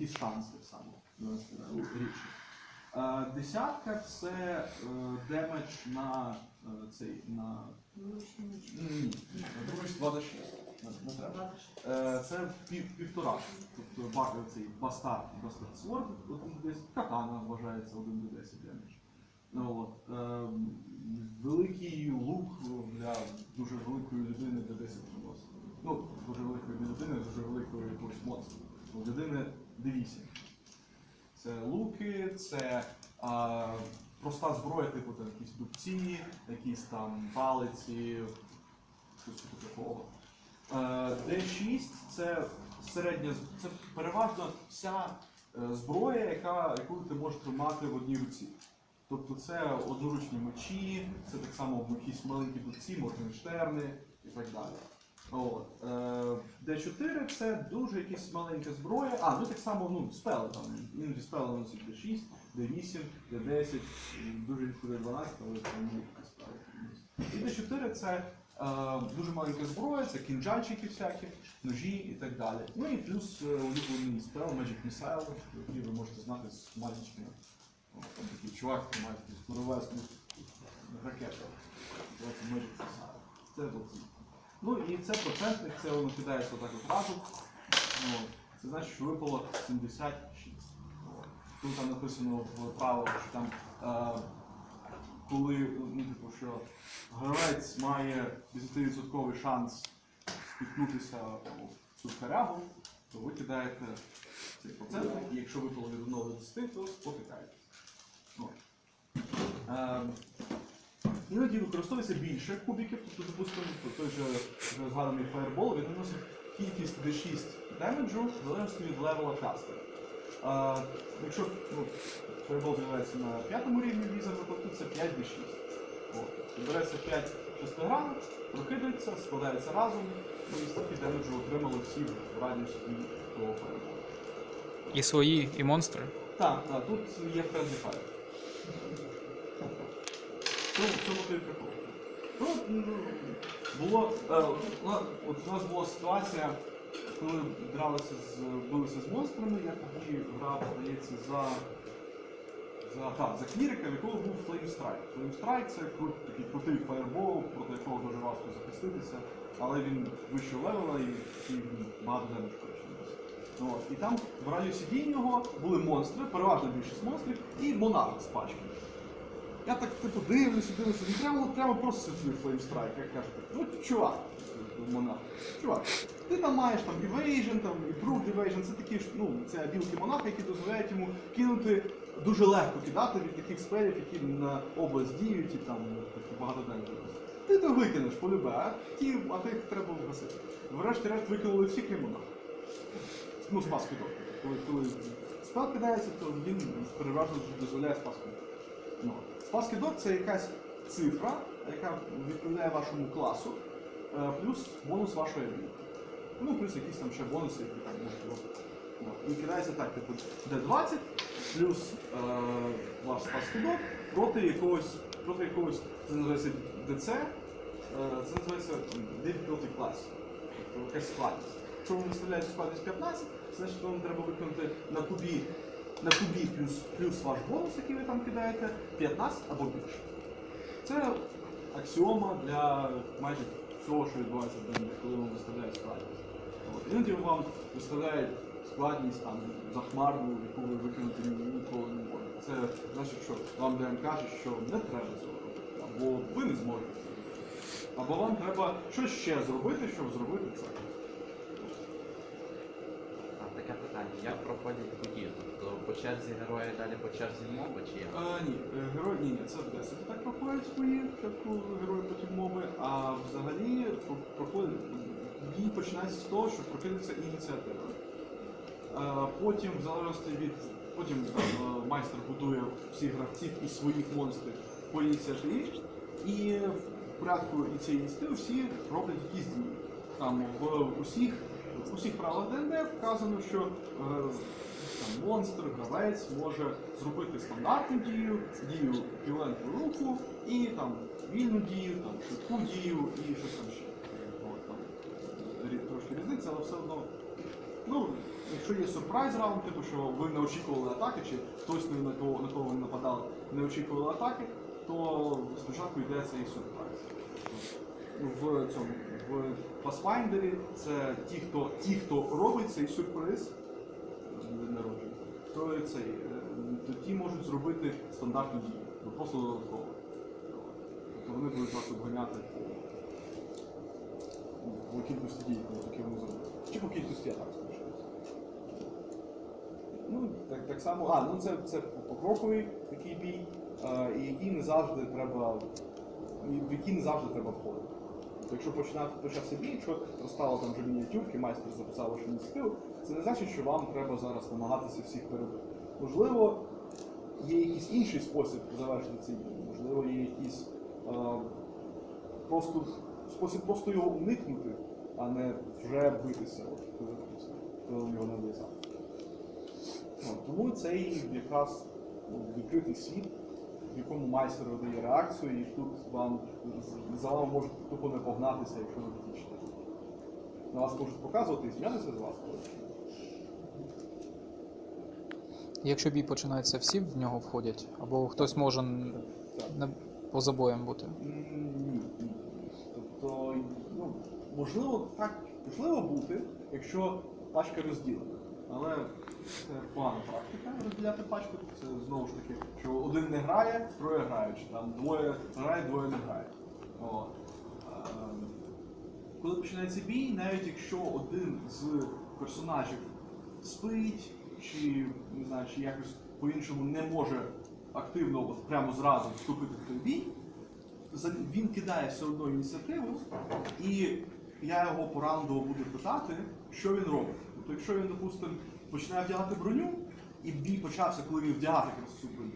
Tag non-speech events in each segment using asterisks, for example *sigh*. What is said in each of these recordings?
якийсь шанс так само. ну. Е, Десятка це е, демедж на е, цей на. Ні, на 26. Не, треба. Це пів, півтора. Тобто цей бастард, бастард сворд, один до 10, катана вважається один до 10 демедж. Ну, от, е, великий лук для дуже великої людини для 10 приносить. Ну, дуже великої не людини, дуже великої якогось монстра. У людини D8. Це луки, це а, проста зброя, типу там якісь дубці, якісь там палиці, щось такого. Е, D6 це середня, це переважно вся е, зброя, яка, яку ти можеш тримати в одній руці. Тобто це одноручні мечі, це так само якісь маленькі дубці, моргенштерни і так далі. Е, D4 це дуже якась маленька зброя. А, ну так само ну, спели там. Іноді спели носить D6, D8, D10, дуже рідко D12, але там є спели. І D4 це е, дуже маленька зброя, це кінжальчики всякі, ножі і так далі. Ну і плюс е, улюблений спел Magic Missile, який ви можете знати з маленькими. О, Там такий чувак тримає якусь здоровезну ракету. Називається Magic Missile. Це Ну і це процентник, це воно кидається отак от разом. Ну, це значить, що випало 76. Тут там написано в правилах, що там, е, коли ну, типу, що гравець має 10% шанс спіткнутися в цю корягу, то ви кидаєте цей процентник, і якщо випало від 1 до 10, то спотикаєте. От. Е, Іноді використовується більше кубиків, тобто, допустимо, той же згаданий фаербол, він наносить кількість D6 демеджу в залежності від левела кастера. А, якщо ну, фаербол з'являється на п'ятому рівні віза, то тут це 5 D6. От. Береться 5 шестигранок, прокидається, складається разом, ну, і стільки демеджу отримали всі в радіусі того фаерболу. І свої, і монстри. Так, так, тут є friendly fire. Цьому той прикол. Ну, було, е, от у нас була ситуація, коли дралися з, билися з монстрами, я тоді грав, здається, за, за, так, за клірика, в якого був. Flame Strike це кру, такий крутий фаєрбол, проти якого дуже важко захиститися, але він вищого левела і, і багато демедж. Ну. І там в радіусі дії нього були монстри, переважно більшість монстрів, і монарх з пачки. Я так типу дивлюся, дивлюся, треба було прямо просто сюди флеймстрайк, як кажете. Ну, чувак, монах, чувак, ти там маєш там evasion, там improved evasion, це такі ну, це білки монаха, які дозволяють йому кинути дуже легко кидати від таких спелів, які на область діють і там ну, такі багатоденні. Ти то викинеш полюбе, а ті, а тих треба вгасити. Врешті-решт викинули всі крім монаха. Ну, спас кидок. Коли, коли спел кидається, то він переважно дозволяє спас кидок. Ну, спас кидок це якась цифра, яка відповідає вашому класу, е, плюс бонус вашої абіліті. Ну, плюс якісь там ще бонуси, які там можуть робити. Кидається так, типу D20 плюс е, ваш спас кидок проти якогось, проти якогось, це називається DC, е, це називається difficulty class, тобто якась складність. Якщо ви виставляєте складність 15, значить вам треба виконати на кубі на кубі плюс, плюс ваш бонус, який ви там кидаєте, 15 або більше. Це аксіома для майже всього, що відбувається в день, коли вам виставляють складність. От. Іноді вам виставляють складність там, захмарну, яку ви викинути ніколи не можете. Це значить, що вам ДМ каже, що не треба цього робити, або ви не зможете. Або вам треба щось ще зробити, щоб зробити це. А, таке питання. Як проходять події? Тобто по черзі герої далі по черзі моби чи як? А, ні, е, герой ні, ні, це 10 так проходять свої, спочатку герої потім моби, а взагалі про- проходить дії починається з того, що прокидається ініціатива. А, потім, в залежності від потім е, майстер будує всіх гравців і своїх монстрів по ініціативі, і в порядку і цієї ініціативи всі роблять якісь дії. Там в усіх, в усіх правилах ДНД вказано, що е, там, монстр, гравець може зробити стандартну дію, дію еквівалентну руху і там вільну дію, там швидку дію і щось там ще. От, там, трошки різниця, але все одно. Ну, якщо є сюрприз раунд, типу, що ви не очікували атаки, чи хтось не на кого на кого ви нападали, не очікували атаки, то спочатку йде цей сюрприз. В цьому в Pathfinder це ті, хто ті, хто робить цей сюрприз від народження, то цей, е, то ті можуть зробити стандартну дію, ну, просто додатково. Тобто вони будуть вас обганяти по, по кількості дій, які вони зроблять. Чи по кількості атак, скажімо. Ну, так, так само, а, ну це, це покроковий такий бій, е, і який не завжди треба, в який не завжди треба входити. Якщо починати почався бій, якщо розстало там вже мініатюрки, майстер записав вашу ініціативу, це не значить, що вам треба зараз намагатися всіх перебити. Можливо, є якийсь інший спосіб завершити цей бій, можливо, є якийсь е, просто спосіб просто його уникнути, а не вже битися, коли, його не влізав. Тому цей якраз ну, відкритий світ, якому майстер видає реакцію, і тут вам за вами можуть тупо не погнатися, якщо ви втічете. На вас можуть показувати і сміятися з вас. Якщо бій починається, всі в нього входять, або хтось може не поза боєм бути. Ні, ні. Тобто, ну, можливо, так можливо бути, якщо пачка розділена. Але це погана практика розділяти пачку. Це знову ж таки, що один не грає, троє грають. чи Там двоє грає, двоє не грає. Ем, Коли починається бій, навіть якщо один з персонажів спить, чи не знаю, чи якось по-іншому не може активно от прямо зразу вступити в той бій, він кидає все одно ініціативу, і я його по раундово буду питати, що він робить. Тобто, якщо він, допустимо, починає вдягати броню, і бій почався, коли він вдягати цю броню,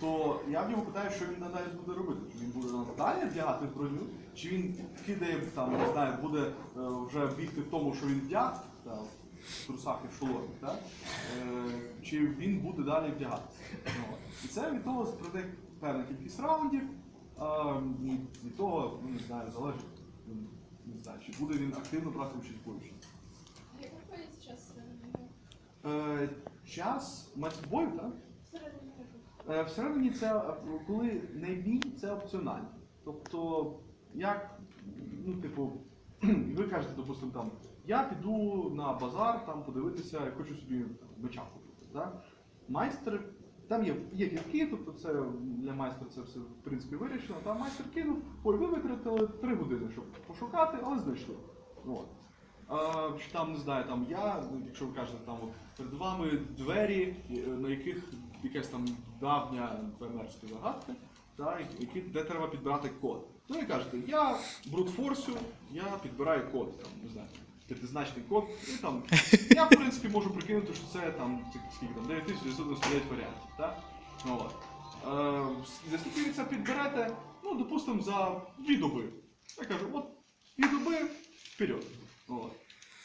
то я в нього питаю, що він надалі буде робити. Чи він буде надалі вдягати броню, чи він кидає там, не знаю, буде е, вже бігти в тому, що він вдяг, там, в трусах і в шоломі, так? Е, чи він буде далі вдягатися. Ну. І це від того пройде певна кількість раундів, і від того, ну, не знаю, залежить, не знаю, чи буде він активно брати участь в бою. чи ні. Як проходить зараз Е, час матчбою, так? Е, Всередині це е, коли не бій, це опціонально. Тобто, як, ну, типу, *clears throat* ви кажете, допустимо, там, я піду на базар там подивитися, я хочу собі меча купити. Так? Майстер, там є, є кітки, тобто це для майстра це все в принципі вирішено. Там майстер кинув, ой, ви витратили 3 години, щоб пошукати, але знайшли. От. Там не знаю, там я, ну, якщо ви кажете, там от, перед вами двері, е, на яких якась там давня фермерська загадка, та, які, де треба підбирати код. Ну і кажете, я брутфорсю, я підбираю код, там, не знаю, п'ятизначний код, і там я в принципі можу прикинути, що це там скільки там 9999 варіантів. Так? Ну, от. Е, за скільки ви це підберете? Ну, допустимо, за дві доби. Я кажу, от дві доби вперед. От.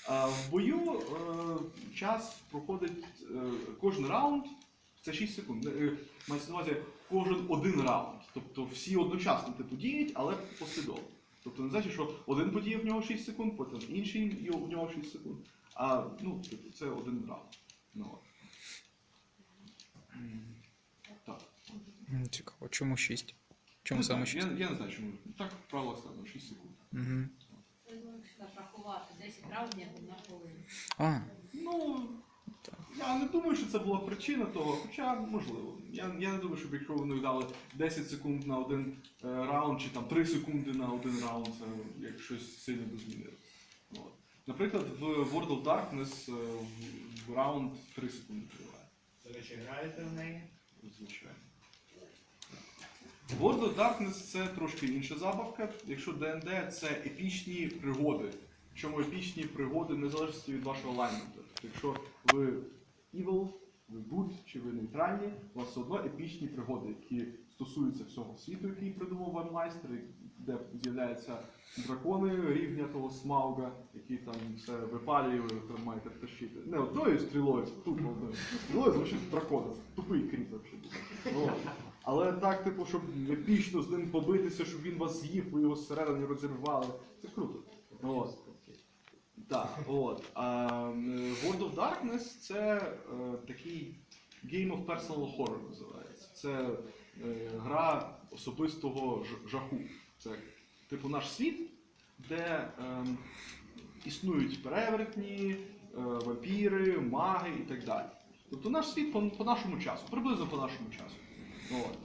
В бою е, час проходить е, кожен раунд, це 6 секунд. Е, Мається на увазі кожен один раунд. Тобто всі одночасно типу діють, але послідовно. Тобто не значить, що один подіє в нього 6 секунд, потім інший в нього 6 секунд. А ну, типу, це один раунд. Ну, Так. Цікаво, чому 6? Чому Не саме знаю, 6? Я, я не знаю, чому. Так в правилах сказано 6 секунд. Угу. Рахувати 10 раундів на хвилину. А, Ну, я не думаю, що це була причина того, хоча можливо. Я, я не думаю, щоб якщо вони дали 10 секунд на один е, раунд, чи там 3 секунди на один раунд, це як щось сильно би змінило. От. Наприклад, в World of Darkness е, в, в раунд 3 секунди триває. До речі, граєте в неї? Звичайно. World of Darkness це трошки інша забавка. Якщо D&D це епічні пригоди. Причому епічні пригоди не залежить від вашого лайнменту. Якщо ви evil, ви good чи ви нейтральні, у вас все одно епічні пригоди, які стосуються всього світу, який придумав вам майстер, де з'являються дракони рівня того смауга, які там все випалює, ви там маєте втащити. Не одною стрілою, тупо одною стрілою, звучить дракон. Тупий кріт взагалі. Але так, типу, щоб епічно з ним побитися, щоб він вас з'їв, ви його зсередини розірвали. Це круто. От. Так, от. А, World of Darkness це е, такий Game of Personal Horror називається. Це е, гра особистого жаху. Це типу наш світ, де ем, існують перевертні, е, вампіри, маги і так далі. Тобто наш світ по, по нашому часу, приблизно по нашому часу. От.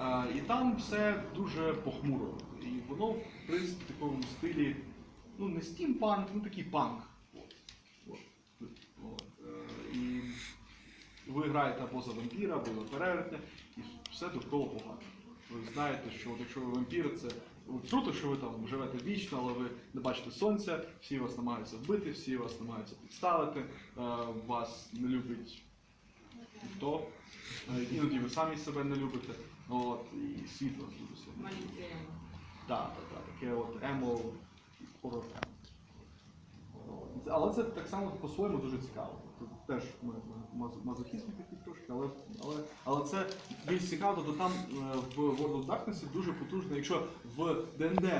Е, і там все дуже похмуро. І воно, в принципі, в такому стилі, ну не стімпанк, ну такий панк. От. От. От. Е, і ви граєте або за вампіра, або за перевертня, і все довкола погано. Ви знаєте, що от якщо ви вампір, це круто, що ви там живете вічно, але ви не бачите сонця, всі вас намагаються вбити, всі вас намагаються підставити, е, вас не любить ніхто. Е, Іноді ви самі себе не любите. От, і світ вас дуже сильно. Маленьке. емо. Так, так, так, таке от емо хорор емо. Але це так само по-своєму дуже цікаво. Тут теж ми- ми мазохізм такий трошки, але, але, але це більш цікаво, то там е, в World of Darkness дуже потужно, якщо в ДНД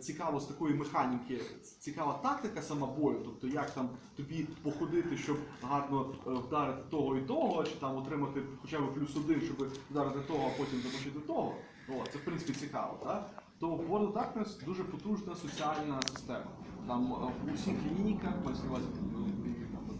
цікаво з такої механіки, цікава тактика сама бою, тобто як там тобі походити, щоб гарно е, вдарити того і того, чи там отримати хоча б плюс один, щоб вдарити того, а потім започити того. О, це в принципі цікаво, так? То World of Darkness дуже потужна соціальна система. Там е, в усіх лінійках, увазі, е,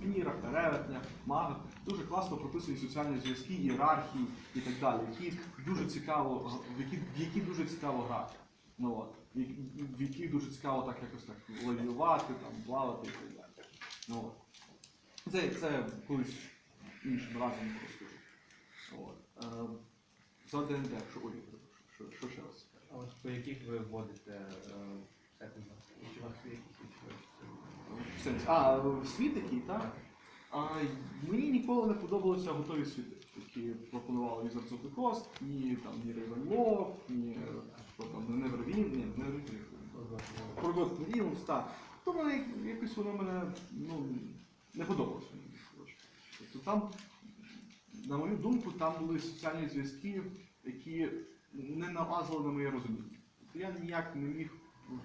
вампірах, перевертнях, магах, дуже класно прописані соціальні зв'язки, ієрархії і так далі, які дуже цікаво, в які, в які дуже цікаво грати. Ну, от, в які- яких дуже цікаво так якось так лавіювати, там, плавати і так далі. Ну. Це, це колись іншим разом розкажу. От. Е, за ДНД, що ой, що, що ще раз? А ось по яких ви вводите е. Чи вас є якісь сенсі. А, в світ який, так? А, мені ніколи не подобалися готові світи, які пропонували of the Coast, ні там ні Ravenloft, ні що там, не Neverwin, ні, не Forgotten Realms, так. То мене якось воно мене ну, не подобалося. мені. Тобто там, на мою думку, там були соціальні зв'язки, які не налазили на моє розуміння. Тобто я ніяк не міг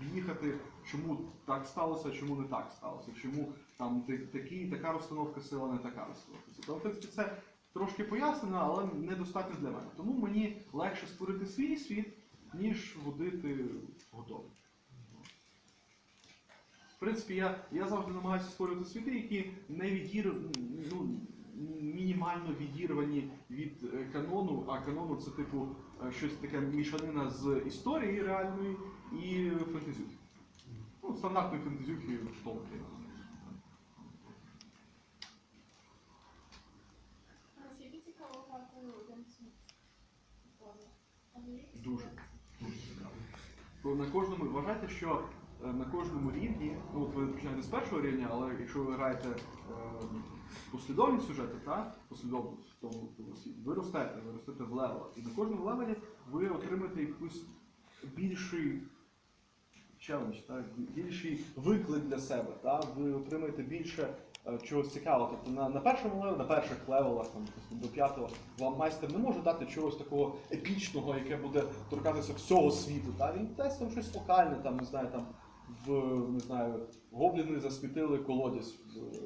в'їхати, чому так сталося, чому не так сталося, чому там такі, така розстановка сила, не така розстановка сила. Тобто, це трошки пояснено, але недостатньо для мене. Тому мені легше створити свій світ, ніж водити готовий. В принципі, я, я завжди намагаюся створювати світи, які не відір... ну, мінімально відірвані від е, канону, а канону це типу е, щось таке мішанина з історії реальної і фентезюки. Ну, стандартної фентезюки Толкіна. Дуже. Дуже цікаво. То на кожному, вважайте, що е, на кожному рівні, ну от ви починаєте з першого рівня, але якщо ви граєте е, послідовні сюжети, та, послідовно в тому, ви ростете, ви ростете в левелах. І на кожному левелі ви отримаєте якусь більший челендж, так, більший виклик для себе. Так? Ви отримаєте більше чогось цікавого. Тобто на, на першому левелі, на перших левелах, там, до п'ятого, вам майстер не може дати чогось такого епічного, яке буде торкатися всього світу. Так? Він дасть там щось локальне, там, не знаю, там, в, не знаю, гобліни засвітили колодязь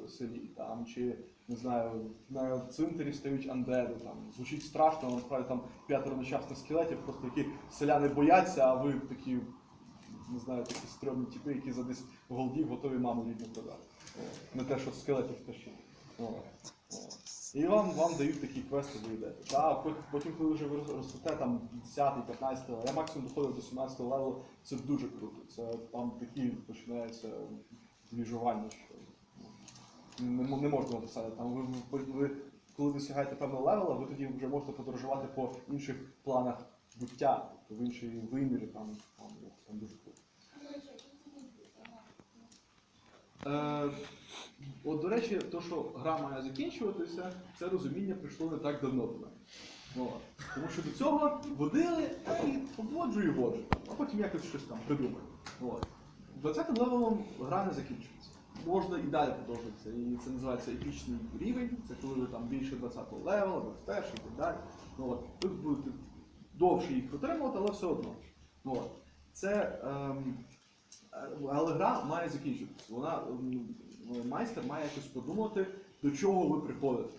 в селі, там, чи не знаю, на цвинтарі стають андеди, там, звучить страшно, але насправді там п'ятеро нещасних скелетів, просто які селяни бояться, а ви такі не знаю, такі стрьомні типи, які за десь голдів готові маму рідну продати. Не те, що скелетів о. І вам, вам дають такі квести, ви йдете. Та, потім, коли вже ви ростете там 10 15 левел, я максимум доходив до 17 левелу, це дуже круто. Це там такі починаються двіжування, що не, не можна описати. Там ви, ви, ви, коли досягаєте певного левела, ви тоді вже можете подорожувати по інших планах буття, тобто в іншій вимірі, там, там, там дуже круто. Е, от, до речі, то, що гра має закінчуватися, це розуміння прийшло не так давно до. Тому що до цього водили, а і воджу і воджу. А потім якось щось там придумаю. От. 20 левелом гра не закінчується. Можна і далі продовжуватися. І це називається епічний рівень. Це коли ви там більше 20-го левела, 21 і так далі. Ну, от. Ви будете довше їх отримувати, але все одно. От. Це ем, Але гра має закінчитися. Вона майстер має якось подумати, до чого ви приходите.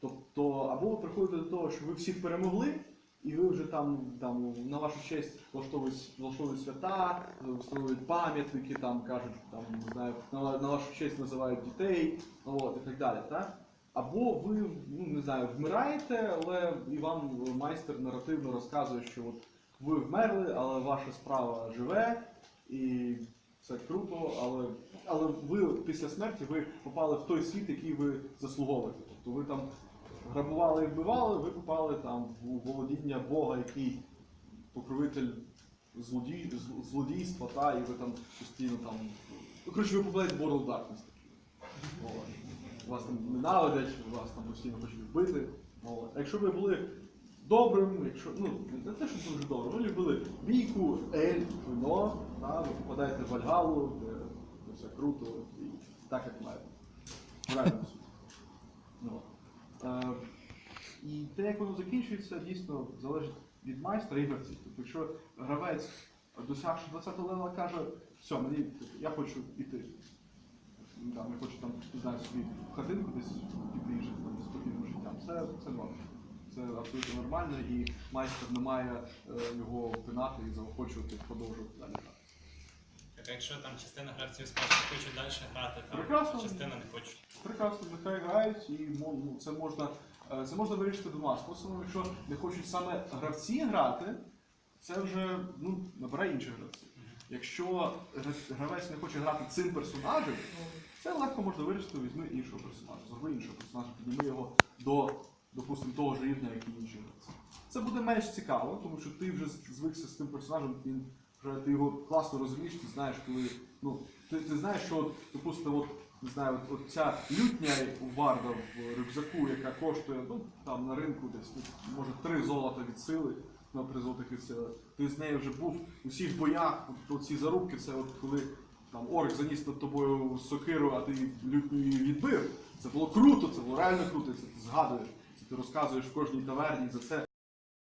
Тобто, або ви приходите до того, що ви всіх перемогли, і ви вже там, там на вашу честь влаштовують, влаштовують свята, встановлюють пам'ятники, там кажуть, там не знаю, на, на вашу честь називають дітей, от, і так далі. Так? Або ви ну, не знаю, вмираєте, але і вам майстер наративно розказує, що от ви вмерли, але ваша справа живе, і це круто, але, але ви після смерті ви попали в той світ, який ви заслуговуєте. Тобто ви там грабували і вбивали, ви попали там в володіння Бога, який покровитель злодій, злодійства, та, і ви там постійно там. Ну, коротше, ви попадаєте в World Darkness. Вас там ненавидять, вас там постійно хочуть вбити. А якщо ви були добрим, якщо, ну, не те, що дуже добрим, ви любили бійку, ель, вино, та, ви попадаєте в Вальгалу, де, все круто і так, як має. Правильно. Ну. Е, і те, як воно закінчується, дійсно залежить від майстра і гравців. Тобто, якщо гравець, досягши 20 левела, каже, все, мені я хочу йти. Я хочу там, не знаю, собі хатинку десь піти жити там спокійним життям. Це, це норм. Це абсолютно нормально, і майстер не має е, його пинати і заохочувати продовжувати далі. грати. Так, а якщо там частина гравців скаже, що хочуть далі грати, там Прекрасно. частина не хоче. Прекрасно, нехай грають, і ну, це можна, е, це можна вирішити двома способами. Якщо не хочуть саме гравці грати, це вже ну, набирай інших гравців. Якщо гравець не хоче грати цим персонажем, це легко можна вирішити, візьми іншого персонажа, зроби іншого персонажа, підніми його до, допустимо, того ж рівня, як і інші гравці. Це буде менш цікаво, тому що ти вже звикся з тим персонажем, він вже ти його класно розумієш, ти знаєш, коли. Ну, ти, ти знаєш, що, допустимо, от, не знаю, от, от ця лютня Варда в рюкзаку, яка коштує ну, там на ринку десь, ну, може, три золота від сили, на три золотих. Ти з нею вже був у всіх боях, ці зарубки, це от коли там орк заніс над тобою сокиру, а ти лютню її відбив. Це було круто, це було реально круто, це ти згадуєш, ти розказуєш в кожній таверні за це.